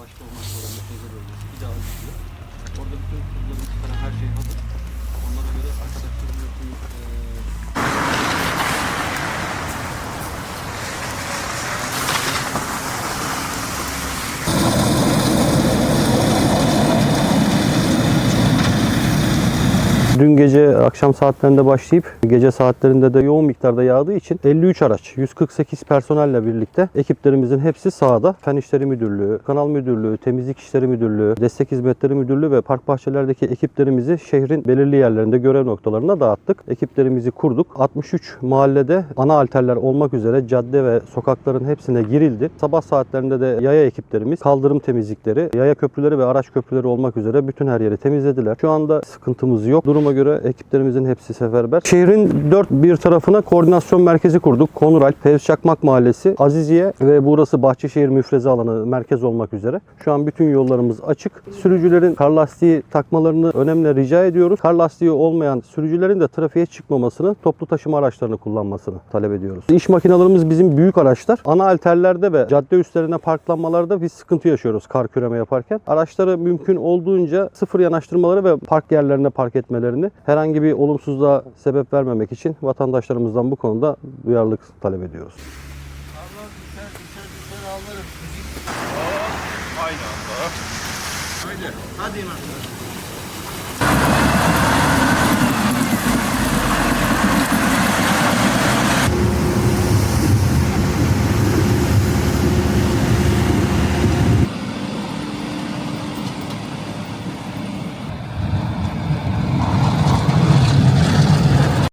başta olmak üzere müfreze bölgesi bir daha açılıyor. Orada Dün gece akşam saatlerinde başlayıp gece saatlerinde de yoğun miktarda yağdığı için 53 araç, 148 personelle birlikte ekiplerimizin hepsi sahada. Fen İşleri Müdürlüğü, Kanal Müdürlüğü, Temizlik İşleri Müdürlüğü, Destek Hizmetleri Müdürlüğü ve park bahçelerdeki ekiplerimizi şehrin belirli yerlerinde görev noktalarına dağıttık. Ekiplerimizi kurduk. 63 mahallede ana alterler olmak üzere cadde ve sokakların hepsine girildi. Sabah saatlerinde de yaya ekiplerimiz kaldırım temizlikleri, yaya köprüleri ve araç köprüleri olmak üzere bütün her yeri temizlediler. Şu anda sıkıntımız yok. Duruma göre ekiplerimizin hepsi seferber. Şehrin dört bir tarafına koordinasyon merkezi kurduk. Konuralp, Fevzi Çakmak Mahallesi, Aziziye ve burası Bahçeşehir müfreze alanı merkez olmak üzere. Şu an bütün yollarımız açık. Sürücülerin kar lastiği takmalarını önemli rica ediyoruz. Kar lastiği olmayan sürücülerin de trafiğe çıkmamasını, toplu taşıma araçlarını kullanmasını talep ediyoruz. İş makinelerimiz bizim büyük araçlar. Ana alterlerde ve cadde üstlerine parklanmalarda biz sıkıntı yaşıyoruz kar küreme yaparken. Araçları mümkün olduğunca sıfır yanaştırmaları ve park yerlerine park etmelerini herhangi bir olumsuzluğa sebep vermemek için vatandaşlarımızdan bu konuda duyarlılık talep ediyoruz. Hadi İmam.